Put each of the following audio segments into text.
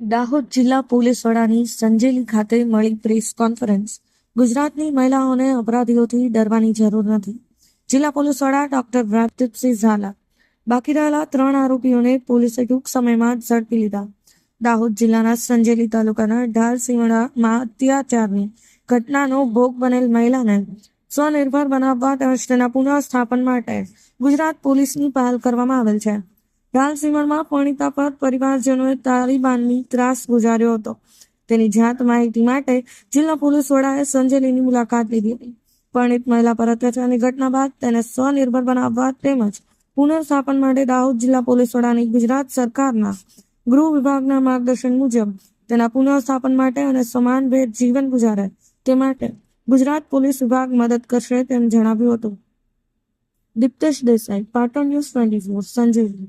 દાહોદ જિલ્લા પોલીસ વડાની સંજેલી ખાતે મળી પ્રેસ કોન્ફરન્સ. ગુજરાતની મહિલાઓને અપરાધીઓથી ડરવાની જરૂર નથી. જિલ્લા પોલીસ વડા ડોક્ટર રાજદીપસિંહ ઝાલા બાકી રહેલા ત્રણ આરોપીઓને પોલીસે ટૂંક સમયમાં ઝડપી લીધા. દાહોદ જિલ્લાના સંજેલી તાલુકાના ઢાલ અત્યાચારની ઘટનાનો ભોગ બનેલ મહિલાને સ્વનિર્ભર બનાવવા તેમજ તેના પુનઃસ્થાપન માટે ગુજરાત પોલીસની પહેલ કરવામાં આવેલ છે. ઢાલ પરણિતા પર પરિવારજનોએ તાલિબાનની ત્રાસ ગુજાર્યો હતો. તેની જાત માહિતી માટે જિલ્લા પોલીસ વડાએ સંજેલીની મુલાકાત લીધી હતી. પરિણીત મહિલા પર અત્યાચારની ઘટના બાદ તેને સ્વનિર્ભર બનાવવા તેમજ પુનર્સ્થાપન માટે દાહોદ જિલ્લા પોલીસ વડાની ગુજરાત સરકારના ગૃહ વિભાગના માર્ગદર્શન મુજબ તેના પુનઃસ્થાપન માટે અને સમાન ભેદ જીવન ગુજારે તે માટે ગુજરાત પોલીસ વિભાગ મદદ કરશે તેમ જણાવ્યું હતું. Diptesh Desai, Patan news twenty four Sanjeli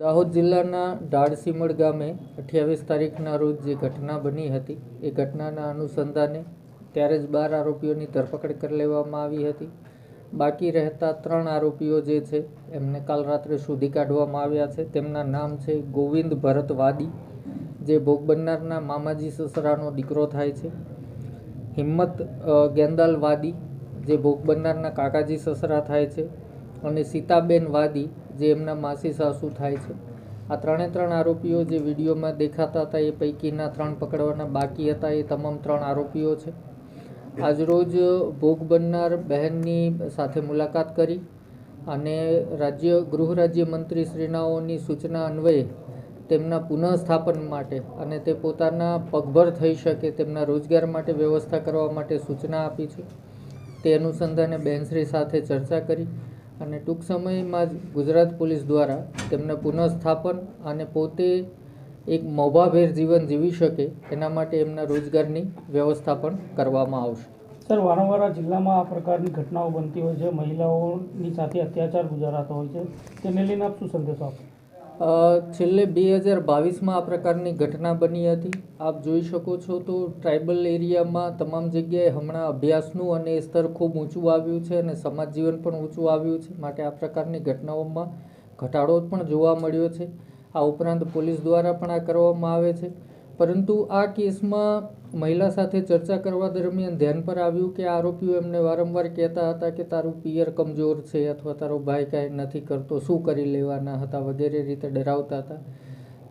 Dahod જિલ્લાના ડાળસીમડ ગામે અઠ્યાવીસ તારીખના રોજ જે ઘટના બની હતી, એ ઘટનાના અનુસંધાને ત્યારે જ બાર આરોપીઓની ધરપકડ કરી લેવામાં આવી હતી. બાકી રહેતા ત્રણ આરોપીઓ જે છે, એમને કાલ રાત્રે શોધી કાઢવામાં આવ્યા છે. તેમના નામ છે ગોવિંદ ભરત વાદી જે ભોગ બનનારના મામાજી સસરાનો દીકરો થાય છે. હિંમત ગેંદાલ વાદી જે ભોગ બનનારના કાકાજી સસરા થાય છે. અને સીતાબેન વાદી, જે એમના માસી સાસુ થાય છે. આ ત્રણે ત્રણ આરોપીઓ જે વિડીયોમાં દેખાતા હતા, એ પૈકીના ત્રણ પકડવાના બાકી હતા, એ તમામ ત્રણ આરોપીઓ છે. આજરોજ ભોગ બનનાર બહેનની સાથે મુલાકાત કરી અને રાજ્ય, ગૃહ રાજ્ય મંત્રી શ્રીનાઓની સૂચના અન્વયે તેમના પુનઃસ્થાપન માટે અને તે પોતાના પગભર થઈ શકે તેમના રોજગાર માટે વ્યવસ્થા કરવા માટે સૂચના આપી છે. તે અનુસંધાને બહેનશ્રી સાથે ચર્ચા કરી અને ટૂંક સમયમાં જ ગુજરાત પોલીસ દ્વારા તેમને પુનઃસ્થાપન અને પોતે એક મોભાભેર જીવન જીવી શકે એના માટે એમના રોજગારની વ્યવસ્થા પણ કરવામાં આવશે. સર વારંવાર જિલ્લામાં આ પ્રકારની ઘટનાઓ બનતી હોય છે. મહિલાઓની સાથે અત્યાચાર ગુજારાતો હોય છે. તેને લઈને આપ શું સંદેશો આપો? છેલ્લે બે હજાર બાવીસમાં આ પ્રકારની ઘટના બની હતી. આપ જોઈ શકો છો તો ટ્રાઇબલ એરિયામાં તમામ જગ્યાએ હમણાં અભ્યાસનું અને સ્તર ખૂબ ઊંચું આવ્યું છે અને સમાજ જીવન પણ ઊંચું આવ્યું છે. માટે આ પ્રકારની ઘટનાઓમાં ઘટાડો પણ જોવા મળ્યો છે. આ ઉપરાંત પોલીસ દ્વારા પણ આ કરવામાં આવે છે. પરંતુ આ કેસમાં મહિલા સાથે ચર્ચા કરવા દરમિયાન ધ્યાન પર આવ્યું કે આરોપીઓ એમને વારંવાર કહેતા હતા કે તારું પિયર કમજોર છે અથવા તારો ભાઈ કાંઈ નથી કરતો, શું કરી લેવાના હતા વગેરે રીતે ડરાવતા હતા.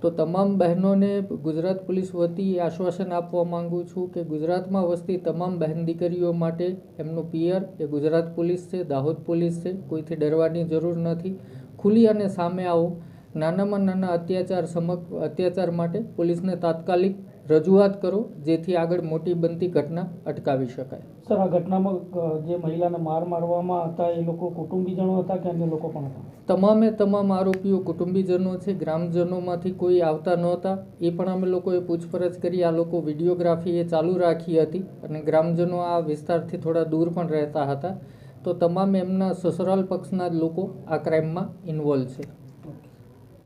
તો તમામ બહેનોને ગુજરાત પોલીસ વતી આશ્વાસન આપવા માંગુ છું કે ગુજરાતમાં વસતી તમામ બહેન દીકરીઓ માટે એમનું પિયર એ ગુજરાત પોલીસ છે, દાહોદ પોલીસ છે, કોઈથી ડરવાની જરૂર નથી. ખુલી અને સામે આવો. નાનામાં નાના અત્યાચાર સમક અત્યાચાર માટે પોલીસને તાત્કાલિક રજૂઆત કરો જેથી આગળ મોટી બનતી ઘટના અટકાવી શકાય. સર આ ઘટનામાં જે મહિલાને માર મારવામાં હતા એ લોકો કુટુંબીજનો હતા કે અન્ય લોકો પણ હતા? તમામે તમામ આરોપીઓ કુટુંબીજનો છે ગ્રામજનોમાંથી કોઈ આવતા નહોતા. એ પણ અમે લોકોએ પૂછપરછ કરી આ લોકો વિડીયોગ્રાફી એ ચાલુ રાખી હતી અને ગ્રામજનો આ વિસ્તારથી થોડા દૂર પણ રહેતા હતા. તો તમામ એમના સસરાલ પક્ષના જ લોકો આ ક્રાઇમમાં ઇન્વોલ્વ છે.